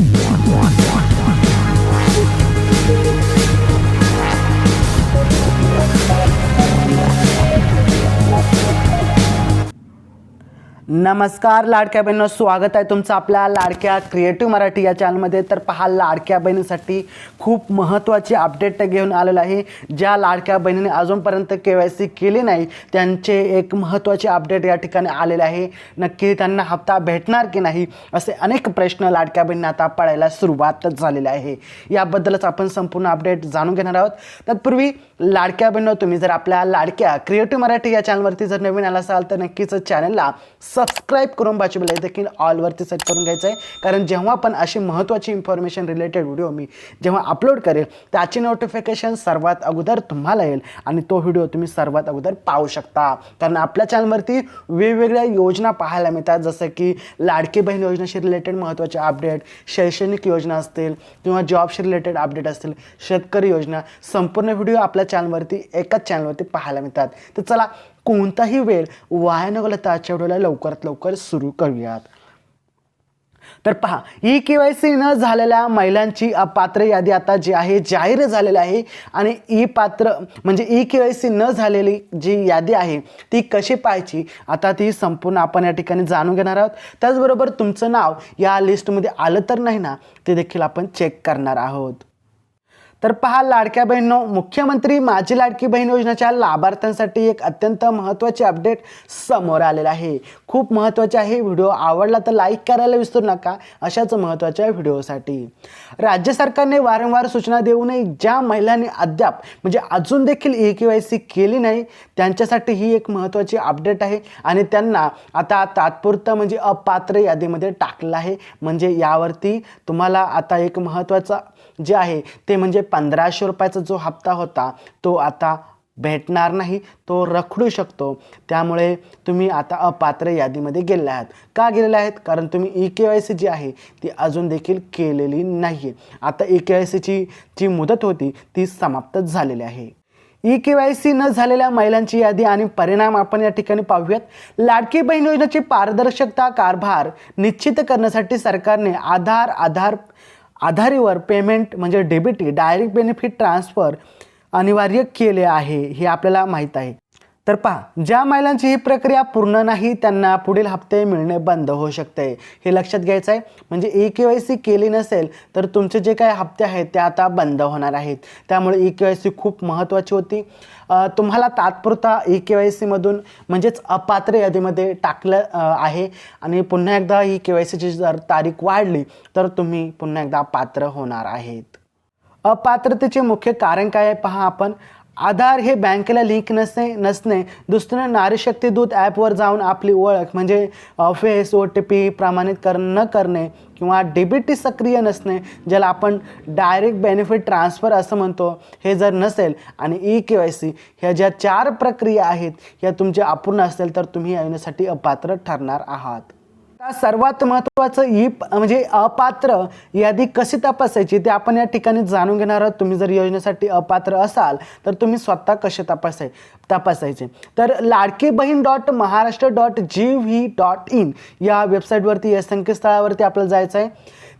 one, one. नमस्कार लाडक्या बहिणींनो स्वागत आहे तुमचं आपल्या लाडक्या क्रिएटिव्ह मराठी या चॅनलमध्ये तर पहा लाडक्या बहिणीसाठी खूप महत्त्वाची अपडेट घेऊन आलेलं आहे. ज्या लाडक्या बहिणीने अजूनपर्यंत के वाय सी केली नाही त्यांचे एक महत्त्वाचे अपडेट या ठिकाणी आलेले आहे. नक्की त्यांना हप्ता भेटणार की नाही असे अनेक प्रश्न लाडक्या बहिणींना आता पडायला सुरुवात झालेली आहे. याबद्दलच आपण संपूर्ण अपडेट जाणून घेणार आहोत. तत्पूर्वी लाडक्या बहिणीनं तुम्ही जर आपल्या लाडक्या क्रिएटिव्ह मराठी या चॅनलवरती जर नवीन आला असाल तर नक्कीच चॅनलला सबस्क्राईब करून बाजू देखील ऑलवरती सेट करून घ्यायचं आहे. कारण जेव्हा पण अशी महत्त्वाची इन्फॉर्मेशन रिलेटेड व्हिडिओ मी जेव्हा अपलोड करेल त्याची नोटिफिकेशन सर्वात अगोदर तुम्हाला येईल आणि तो व्हिडिओ तुम्ही सर्वात अगोदर पाहू शकता. कारण आपल्या चॅनलवरती वेगवेगळ्या योजना पाहायला मिळतात. जसं की लाडकी बहीण योजनेशी रिलेटेड महत्त्वाचे अपडेट शैक्षणिक योजना असतील किंवा जॉबशी रिलेटेड अपडेट असतील शेतकरी योजना संपूर्ण व्हिडिओ आपल्या चॅनलवरती एकाच चॅनलवरती पाहायला मिळतात. तर चला कोणताही वेळ वाया न घालवता आजच्या व्हिडिओला लवकरात लवकर सुरू करूयात. तर पहा ई के वाय सी न झालेल्या महिलांची पात्र यादी आता जी आहे जाहीर झालेली आहे आणि ई पात्र म्हणजे ई के वाय सी न झालेली जी यादी आहे ती कशी पाहायची? आता ती संपूर्ण आपण या ठिकाणी जाणून घेणार आहोत. त्याचबरोबर तुमचं नाव या लिस्टमध्ये आलं तर नाही ना ते देखील आपण चेक करणार आहोत. तर पहा लाडक्या बहिणींनो मुख्यमंत्री माझी लाडकी बहीण योजनेच्या लाभार्थ्यांसाठी एक अत्यंत महत्त्वाचे अपडेट समोर आलेलं आहे. खूप महत्त्वाचे आहे. व्हिडिओ आवडला तर लाईक करायला विसरू नका. अशाच महत्त्वाच्या व्हिडिओसाठी. राज्य सरकारने वारंवार सूचना देऊनही ज्या महिलांनी अद्याप म्हणजे अजून देखील ए के वाय सी केली नाही त्यांच्यासाठी ही एक महत्त्वाची अपडेट आहे. आणि त्यांना आता तात्पुरतं म्हणजे अपात्र यादीमध्ये टाकलं आहे. म्हणजे यावरती तुम्हाला आता एक महत्त्वाचा जे आहे ते म्हणजे पंधराशे रुपयाचा जो हप्ता होता तो आता भेटणार नाही तो रखडू शकतो. त्यामुळे तुम्ही आता अपात्र यादीमध्ये गेले आहात. का गेलेले आहेत? कारण तुम्ही ई के वाय सी जी आहे ती अजून देखील केलेली नाही आहे आता ई के वाय सीची जी मुदत होती ती समाप्त झालेली आहे. ई के वाय सी न झालेल्या महिलांची यादी आणि परिणाम आपण या ठिकाणी पाहूयात. लाडकी बहीण योजनेची पारदर्शकता कारभार निश्चित करण्यासाठी सरकारने आधार आधार आधारेवर पेमेंट म्हणजे डेबिटी डायरेक्ट बेनिफिट ट्रान्सफर अनिवार्य केले आहे हे आपल्याला माहीत आहे. तर पहा ज्या महिलांची ही प्रक्रिया पूर्ण नाही त्यांना पुढील हप्ते मिळणे बंद होऊ शकते. हे लक्षात घ्यायचं आहे म्हणजे ई के वाय सी केली नसेल तर तुमचे जे काही हप्ते आहेत ते आता बंद होणार आहेत. त्यामुळे ई के वाय सी खूप महत्त्वाची होती. तुम्हाला तात्पुरता ई के वाय सीमधून म्हणजेच अपात्र यादीमध्ये टाकलं आहे. आणि पुन्हा एकदा ही के वाय सीची जर तारीख वाढली तर तुम्ही पुन्हा एकदा पात्र होणार आहेत. अपात्रतेचे मुख्य कारण काय आहे पहा आपण. आधार हे बँकेला लिंक नसणे नसणे दुसरं नारीशक्तीदूत दूत ॲपवर जाऊन आपली ओळख म्हणजे फेस ओ टी पी प्रमाणित कर न करणे किंवा डेबिटी सक्रिय नसणे ज्याला आपण डायरेक्ट बेनिफिट ट्रान्सफर असं म्हणतो हे जर नसेल आणि ई के वाय सी ह्या ज्या चार प्रक्रिया आहेत ह्या तुमच्या अपूर्ण असेल तर तुम्ही या अपात्र ठरणार आहात. आता सर्वात महत्त्वाचं ही म्हणजे अपात्र यादी कशी तपासायची ते आपण या ठिकाणी जाणून घेणार आहोत. तुम्ही जर योजनेसाठी अपात्र असाल तर तुम्ही स्वतः कसे तपासाय तपासायचे. तर Ladki Bahin dot Maharashtra dot G V dot in या वेबसाईटवरती या संकेतस्थळावरती आपल्याला जायचं आहे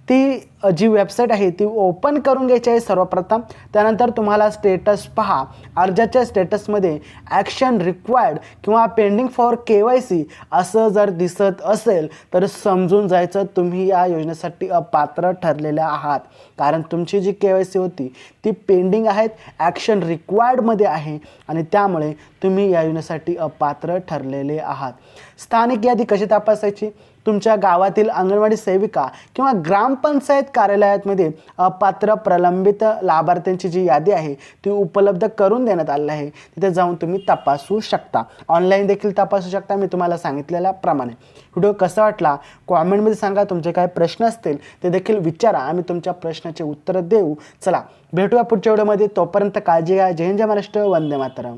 ती जी वेबसाईट आहे ती ओपन करून घ्यायची आहे सर्वप्रथम. त्यानंतर तुम्हाला स्टेटस पहा. अर्जाच्या स्टेटसमध्ये ॲक्शन रिक्वायर्ड किंवा pending for K Y C असं जर दिसत असेल तर समजून जायचं तुम्ही या योजनेसाठी अपात्र ठरलेले आहात. कारण तुमची जी के वाय सी होती ती पेंडिंग आहेत ॲक्शन रिक्वायर्डमध्ये आहे आणि त्यामुळे तुम्ही या योजनेसाठी अपात्र ठरलेले आहात. स्थानिक यादी कशी तपासायची? तुमच्या गावातील अंगणवाडी सेविका किंवा ग्रामपंचायत कार्यालयामध्ये अपात्र प्रलंबित लाभार्थ्यांची जी यादी आहे ती उपलब्ध करून देण्यात आली आहे. तिथे जाऊन तुम्ही तपासू शकता. ऑनलाईन देखील तपासू शकता. मी तुम्हाला सांगितलेल्याप्रमाणे व्हिडिओ कसा वाटला? कॉमेंटमध्ये सांगा. तुमचे काय प्रश्न असतील ते देखील विचारा. आम्ही तुमच्या प्रश्नाचे उत्तर देऊ. चला भेटूया पुढच्या व्हिडिओमध्ये तोपर्यंत काळजी घ्या. जय हिंद जय महाराष्ट्र. वंदे मातरम.